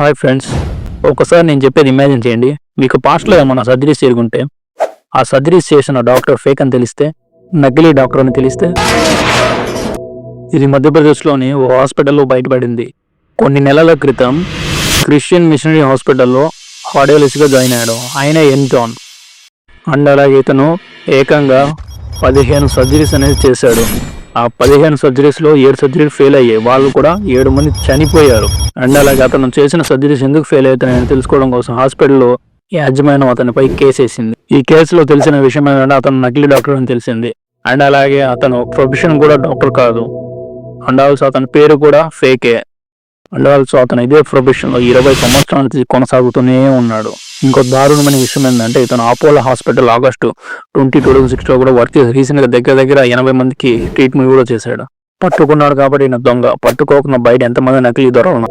Hi friends. ఒకసారి నేను చెప్పేది ఇమాజిన్ చేయండి. మీకు పాస్ట్లో ఏమైనా సర్జరీస్ జరుగుంటే ఆ సర్జరీస్ చేసిన డాక్టర్ ఫేక్ అని తెలిస్తే నకిలీ డాక్టర్ అని తెలిస్తే ఇది మధ్యప్రదేశ్లోని ఓ హాస్పిటల్లో బయటపడింది. కొన్ని నెలల క్రితం క్రిస్టియన్ మిషనరీ హాస్పిటల్లో హార్డియాలజిస్ట్గా జాయిన్ అయ్యాడు. ఆయన ఎన్ జాన్ అండ్ అలాగే ఇతను ఏకంగా పదిహేను సర్జరీస్ అనేది చేశాడు. ఆ పదిహేను సర్జరీస్లో ఏడు సర్జరీలు ఫెయిల్ అయ్యాయి. వాళ్ళు కూడా ఏడు మంది చనిపోయారు. అండ్ అలాగే అతను చేసిన సర్జరీస్ ఎందుకు ఫెయిల్ అవుతున్నాయని తెలుసుకోవడం కోసం హాస్పిటల్లో యాజమాన్యం అతనిపై కేసు వేసింది. ఈ కేసులో తెలిసిన విషయం ఏంటంటే అతను నకిలీ డాక్టర్ అని తెలిసింది. అండ్ అలాగే అతను ప్రొఫెషన్ కూడా డాక్టర్ కాదు. అండ్ ఆల్సో అతని పేరు కూడా ఫేకే అండ్ ఆల్సో అతను ఇదే ప్రొఫెషన్లో ఇరవై సంవత్సరాల కొనసాగుతూనే ఉన్నాడు. ఇంకో దారుణమైన విషయం ఏంటంటే ఇతను Apollo hospital August twenty two thousand సిక్స్లో కూడా వర్క్ చేసి రీసెంట్గా దగ్గర దగ్గర ఎనభై మందికి ట్రీట్మెంట్ కూడా చేశాడు. పట్టుకున్నాడు కాబట్టి ఈయన దొంగ. పట్టుకోకుండా బయట ఎంతమంది నకిలీ దొరలను